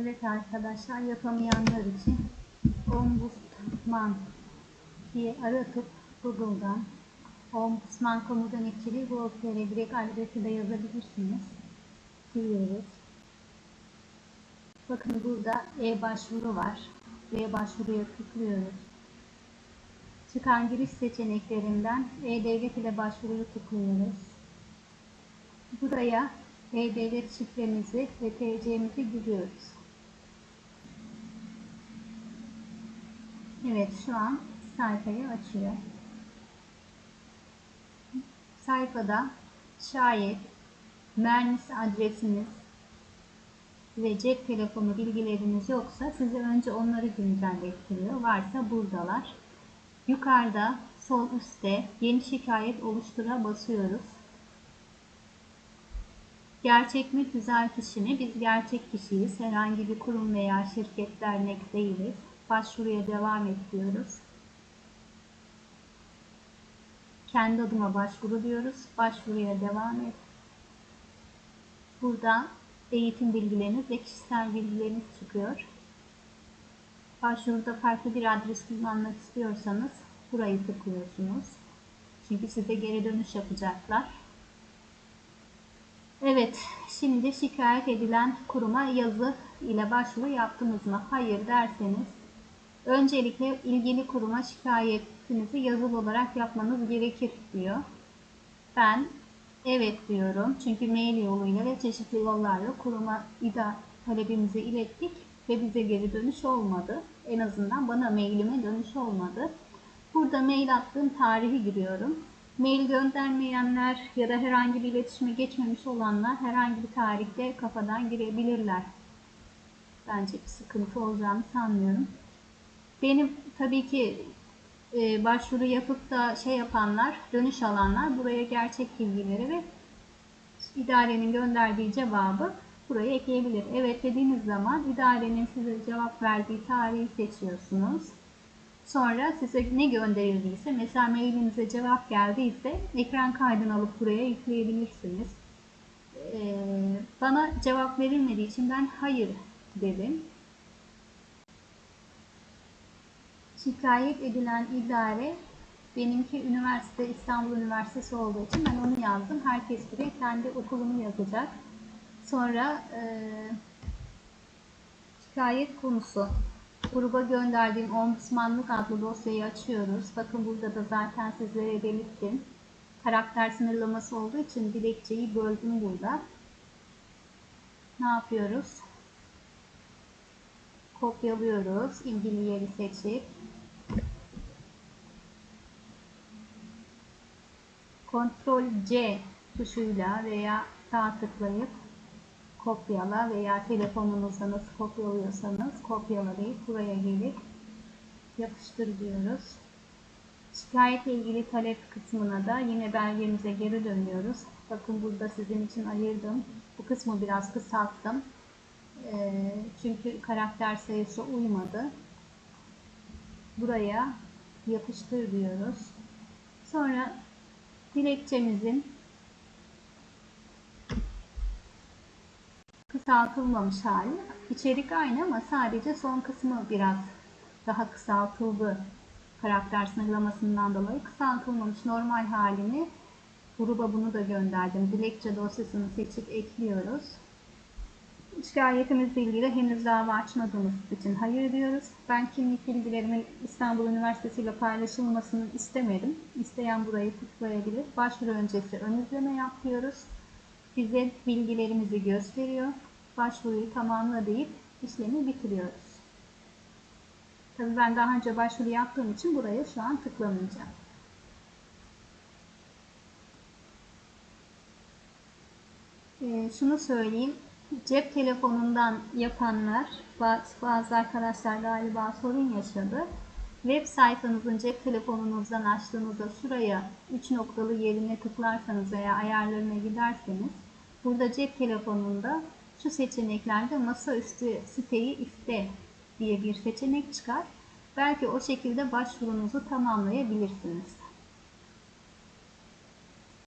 Evet arkadaşlar yapamayanlar için ombudsman diye aratıp Google'dan ombudsman kamu denetçiliği gov.tr direkt adresi de yazabilirsiniz. Giriyoruz. Bakın burada e-başvuru var. E-başvuruya tıklıyoruz. Çıkan giriş seçeneklerinden e-devlet ile başvuruyu tıklıyoruz. Buraya e-devlet şifremizi ve TC'mizi giriyoruz. Evet şu an sayfayı açıyor. Sayfada şayet mühendis adresiniz ve cep telefonu bilgileriniz yoksa size önce onları güncellettiriyor. Varsa buradalar. Yukarıda sol üstte yeni şikayet oluştura basıyoruz. Gerçek mi güzel kişi mi? Biz gerçek kişiyiz. Herhangi bir kurum veya şirket dernek değiliz. Başvuruya devam et diyoruz. Kendi adıma başvuru diyoruz. Başvuruya devam et. Burada eğitim bilgileriniz ve kişisel bilgileriniz çıkıyor. Başvuruda farklı bir adres kullanmak istiyorsanız burayı tıklıyorsunuz. Çünkü size geri dönüş yapacaklar. Evet, şimdi şikayet edilen kuruma yazı ile başvuru yaptınız mı? Hayır derseniz öncelikle ilgili kuruma şikayetinizi yazılı olarak yapmanız gerekir diyor. Ben evet diyorum. Çünkü mail yoluyla ve çeşitli yollarla kuruma ida talebimizi ilettik ve bize geri dönüş olmadı. En azından bana mailime dönüş olmadı. Burada mail attığım tarihi giriyorum. Mail göndermeyenler ya da herhangi bir iletişime geçmemiş olanlar herhangi bir tarihte kafadan girebilirler. Bence bir sıkıntı olacağını sanmıyorum. Benim tabii ki e, başvuru yapıp da şey yapanlar, dönüş alanlar buraya gerçek bilgileri ve idarenin gönderdiği cevabı buraya ekleyebilir. Evet dediğiniz zaman idarenin size cevap verdiği tarihi seçiyorsunuz. Sonra size ne gönderildiyse, mesela mailinize cevap geldiyse ekran kaydını alıp buraya yükleyebilirsiniz. Ee, bana cevap verilmediği için ben hayır dedim. Şikayet edilen idare benimki üniversite İstanbul Üniversitesi olduğu için ben onu yazdım. Herkes buraya kendi okulunu yazacak. Sonra e, şikayet konusu gruba gönderdiğim ombudsmanlık adlı dosyayı açıyoruz. Bakın burada da zaten sizlere belirttim. Karakter sınırlaması olduğu için dilekçeyi böldüm burada. Ne yapıyoruz? Kopyalıyoruz. ilgili yeri seçip Ctrl C tuşuyla veya sağ tıklayıp kopyala veya telefonunuzda nasıl kopyalıyorsanız kopyalayıp buraya gelip yapıştır diyoruz. Şikayetle ilgili talep kısmına da yine belgemize geri dönüyoruz. Bakın burada sizin için ayırdım. Bu kısmı biraz kısalttım. Çünkü karakter sayısı uymadı. Buraya yapıştır diyoruz. Sonra dilekçemizin kısaltılmamış hali. İçerik aynı ama sadece son kısmı biraz daha kısaltıldı. Karakter sınırlamasından dolayı kısaltılmamış normal halini gruba bunu da gönderdim. Dilekçe dosyasını seçip ekliyoruz. Şikayetimizle ilgili henüz dava açmadığımız için hayır diyoruz. Ben kimlik bilgilerimin İstanbul Üniversitesi ile paylaşılmasını istemedim. İsteyen burayı tıklayabilir. Başvuru öncesi ön izleme yapıyoruz. Bize bilgilerimizi gösteriyor. Başvuruyu tamamla deyip işlemi bitiriyoruz. Tabii ben daha önce başvuru yaptığım için buraya şu an tıklamayacağım. Ee, şunu söyleyeyim. Cep telefonundan yapanlar, bazı arkadaşlar galiba sorun yaşadı. Web sayfanızın cep telefonunuzdan açtığınızda şuraya 3 noktalı yerine tıklarsanız veya ayarlarına giderseniz burada cep telefonunda şu seçeneklerde masaüstü siteyi iste diye bir seçenek çıkar. Belki o şekilde başvurunuzu tamamlayabilirsiniz.